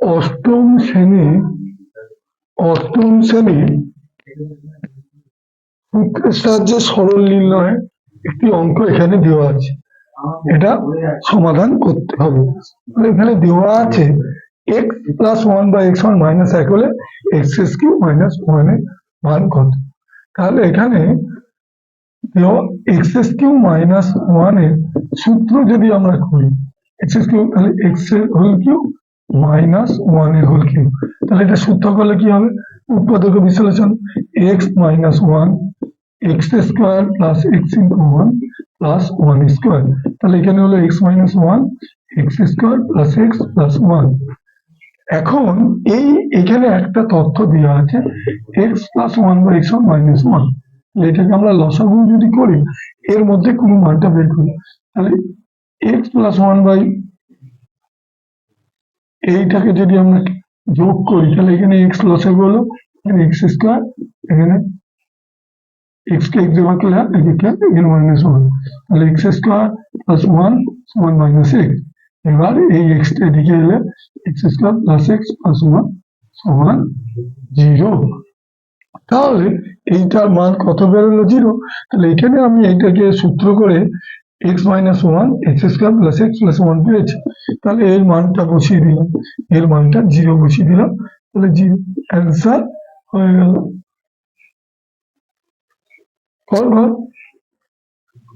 অষ্টম শ্রেণি অষ্টম শ্রেণি সূত্রের সাহায্যে সরল নির্ণয় একটি অঙ্ক এখানে দেওয়া আছে। এটা সমাধান করতে হবে। এখানে দেওয়া আছে এক্স প্লাস ওয়ান বা এক্স ওয়ান মাইনাস এক হলে এক্স এস কিউ মাইনাস ওয়ানের মান কত? তাহলে এখানে এক্স এস কিউ মাইনাস ওয়ানের সূত্র যদি আমরা খুলি এক্স এস কিউ তাহলে এক্সের হোল কিউ মাইনাস ওয়ানের হোল কিউ তাহলে এটা সূত্র করলে কি হবে? উৎপাদক বিশ্লেষণ x minus one x square plus x into one plus one square তাহলে এখানে হলো x minus one x square plus x plus one এখন এই এখানে একটা তথ্য দেওয়া আছে এক্স প্লাস ওয়ান বা এক্স ওয়ান মাইনাস ওয়ান এটাকে আমরা লসাগু যদি করি, এর মধ্যে কোনো মানটা বের করি। তাহলে এক্স প্লাস ওয়ান বাই এইটাকে যদি আমরা যোগ করি, তাহলে এখানে এক্স লসাগু হলো, এখানে এক্স স্কোয়ার এখানে এক্স কে এক্স জমা করলে এখানে মাইনাস ওয়ান তাহলে এক্স স্কোয়ার প্লাস ওয়ান সমান মাইনাস এক্স এবার এই এক্সটা এদিকে এলে x square plus x plus one সমান জিরো তাহলে এইটার মান কত বেরোলো জিরো তাহলে এখানে আমি এইটাকে সূত্র করে x minus one x square plus x plus one পেয়েছি। তাহলে এর মানটা বসিয়ে দিলাম। এর মানটা জিরো বসিয়ে দিলাম। তাহলে জিরো অ্যান্সার হয়ে গেল।